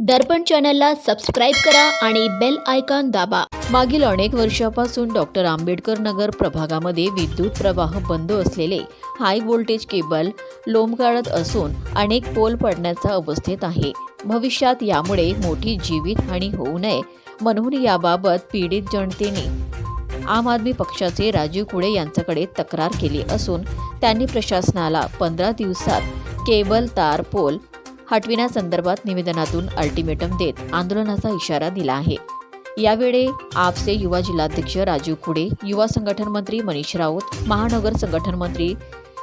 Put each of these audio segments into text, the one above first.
दर्पण चॅनलला सबस्क्राईब करा आणि बेल आयकॉन दाबा. मागील अनेक वर्षापासून डॉक्टर आंबेडकर नगर प्रभागामध्ये विद्युत प्रवाह बंद असलेले हाय व्होल्टेज केबल लोंबगाळत असून अनेक पोल पडण्याच्या अवस्थेत आहे. भविष्यात यामुळे मोठी जीवितहानी होऊ नये म्हणून याबाबत पीडित जनतेने आम आदमी पक्षाचे राजीव कुळे यांच्याकडे तक्रार केली असून त्यांनी प्रशासनाला पंधरा दिवसात केबल तार पोल हटविण्यासंदर्भात निवेदनातून अल्टिमेटम देत आंदोलनाचा इशारा दिला आहे. यावेळी आपचे युवा जिल्हाध्यक्ष राजीव खुडे युवा संघटन मंत्री मनीष राऊत महानगर संघटन मंत्री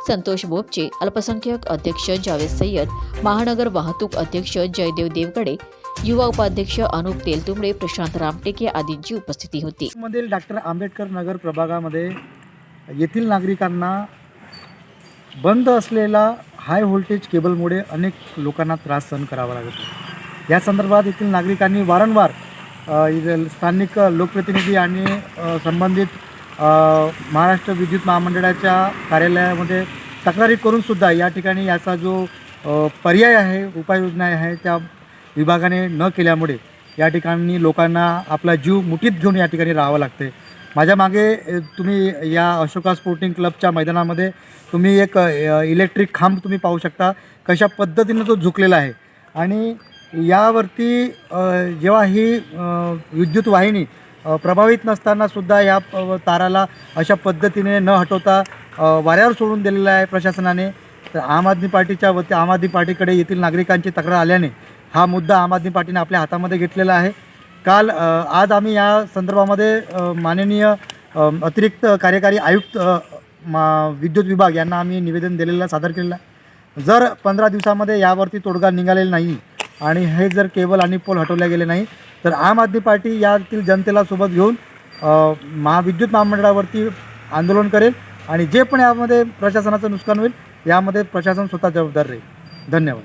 संतोष बोपचे अल्पसंख्याक अध्यक्ष जावेद सय्यद महानगर वाहतूक अध्यक्ष जयदेव देवगडे युवा उपाध्यक्ष अनुप तेलतुंबडे प्रशांत रामटेके आदींची उपस्थिती होती. मधील डॉक्टर आंबेडकर नगर प्रभागामध्ये येथील नागरिकांना बंद असलेला हाय व्होल्टेज केबलमुळे अनेक लोकांना त्रास सहन करावा लागत या संदर्भात येथील नागरिकांनी वारंवार स्थानिक लोकप्रतिनिधी आणि संबंधित महाराष्ट्र विद्युत महामंडळाच्या कार्यालयामध्ये तक्रारी करूनसुद्धा या ठिकाणी याचा जो पर्याय आहे उपाययोजना आहे त्या विभागाने न केल्यामुळे या ठिकाणी लोकांना आपला जीव मुठीत घेऊन या ठिकाणी राहावं लागते माझ्या मागे तुम्ही या अशोका स्पोर्टिंग क्लबच्या मैदानामध्ये तुम्ही एक इलेक्ट्रिक खांब तुम्ही पाहू शकता कशा पद्धतीनं तो झुकलेला आहे. आणि यावरती जेव्हा ही विद्युत वाहिनी प्रभावित प्रभावित नसतानासुद्धा या ताराला अशा पद्धतीने न हटवता वाऱ्यावर सोडून दिलेला आहे प्रशासनाने तर आम आदमी पार्टीच्या वती आम आदमी पार्टीकडे येथील नागरिकांची तक्रार आल्याने हा मुद्दा आम आदमी पार्टीने आपल्या हातामध्ये घेतलेला आहे. काल आज आम्ही या संदर्भामध्ये माननीय अतिरिक्त कार्यकारी आयुक्त मा विद्युत विभाग यांना आम्ही निवेदन दिलेलं सादर केलेलं आहे. जर पंधरा दिवसामध्ये यावरती तोडगा निघालेला नाही आणि हे जर केबल आणि पोल हटवले गेले नाही तर आम आदमी पार्टी यातील जनतेला सोबत घेऊन महाविद्युत महामंडळावरती आंदोलन करेल आणि जे पण यामध्ये प्रशासनाचं नुकसान होईल यामध्ये प्रशासन स्वतः जबाबदार राहील. धन्यवाद.